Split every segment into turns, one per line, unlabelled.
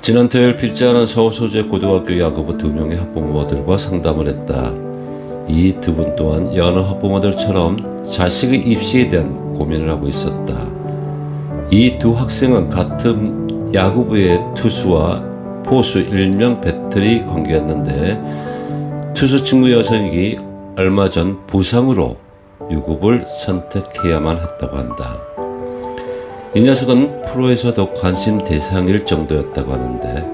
지난 토요일 필자는 서울 소재 고등학교 야구부 두 명의 학부모들과 상담을 했다. 이 두 분 또한 여느 학부모들처럼 자식의 입시에 대한 고민을 하고 있었다. 이 두 학생은 같은 야구부의 투수와 포수 일명 배터리 관계였는데 투수 친구 여성이 얼마 전 부상으로 유급을 선택해야만 했다고 한다. 이 녀석은 프로에서도 관심 대상일 정도였다고 하는데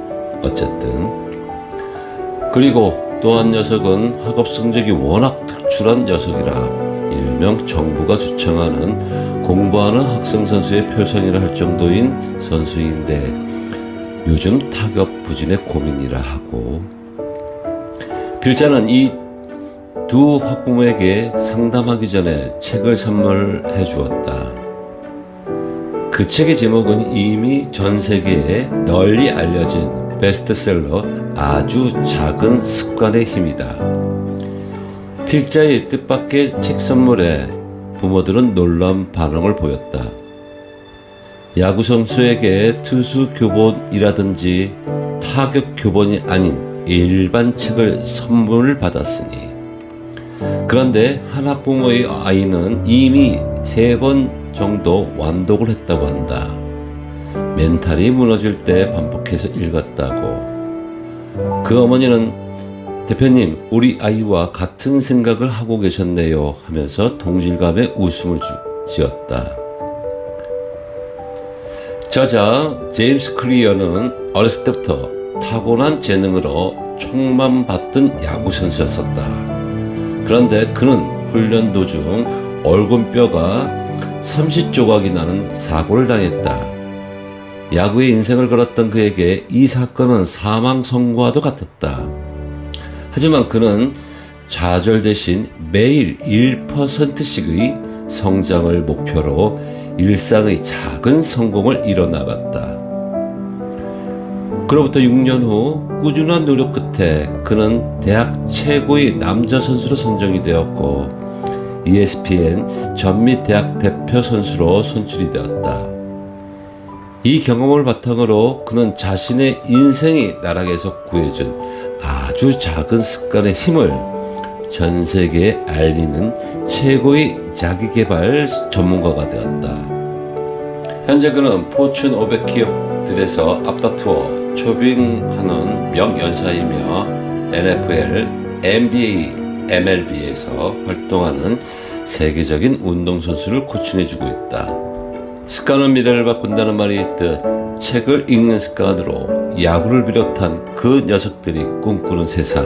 어쨌든 그리고 또 한 녀석은 학업 성적이 워낙 특출한 녀석이라 일명 정부가 주청하는 공부하는 학생 선수의 표상이라 할 정도인 선수인데 요즘 타격 부진의 고민이라 하고 필자는 이 두 학부모에게 상담하기 전에 책을 선물해 주었다. 그 책의 제목은 이미 전 세계에 널리 알려진 베스트셀러 아주 작은 습관의 힘이다. 필자의 뜻밖의 책 선물에 부모들은 놀라운 반응을 보였다. 야구 선수에게 투수 교본이라든지 타격 교본이 아닌 일반 책을 선물을 받았으니 그런데 한 학부모의 아이는 이미 세 번 정도 완독을 했다고 한다. 멘탈이 무너질 때 반복해서 읽었다고. 그 어머니는 대표님, 우리 아이와 같은 생각을 하고 계셨네요 하면서 동질감에 웃음을 주- 지었다. 저자 제임스 클리어는 어렸을 때부터 타고난 재능으로 총만 받던 야구 선수였었다. 그런데 그는 훈련 도중 얼굴뼈가 30조각이 나는 사고를 당했다. 야구의 인생을 걸었던 그에게 이 사건은 사망 선고와도 같았다. 하지만 그는 좌절 대신 매일 1%씩의 성장을 목표로 일상의 작은 성공을 이뤄나갔다. 그로부터 6년 후 꾸준한 노력 끝에 그는 대학 최고의 남자 선수로 선정이 되었고 ESPN 전미 대학 대표 선수로 선출이 되었다. 이 경험을 바탕으로 그는 자신의 인생이 나락에서 구해준 아주 작은 습관의 힘을 전 세계에 알리는 최고의 자기 개발 전문가가 되었다. 현재 그는 포춘 500 기업들에서 앞다투어 초빙하는 명연사이며 NFL, NBA, MLB에서 활동하는 세계적인 운동선수를 코칭해주고 있다. 습관은 미래를 바꾼다는 말이 있듯 책을 읽는 습관으로 야구를 비롯한 그 녀석들이 꿈꾸는 세상,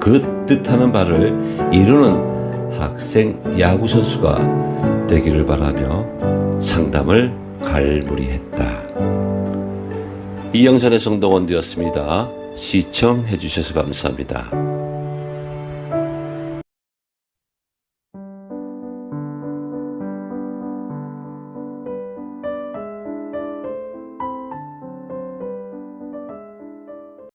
그 뜻하는 바를 이루는 학생 야구 선수가 되기를 바라며 상담을 갈무리했다. 이영선의 성동원 되었습니다. 시청해 주셔서 감사합니다.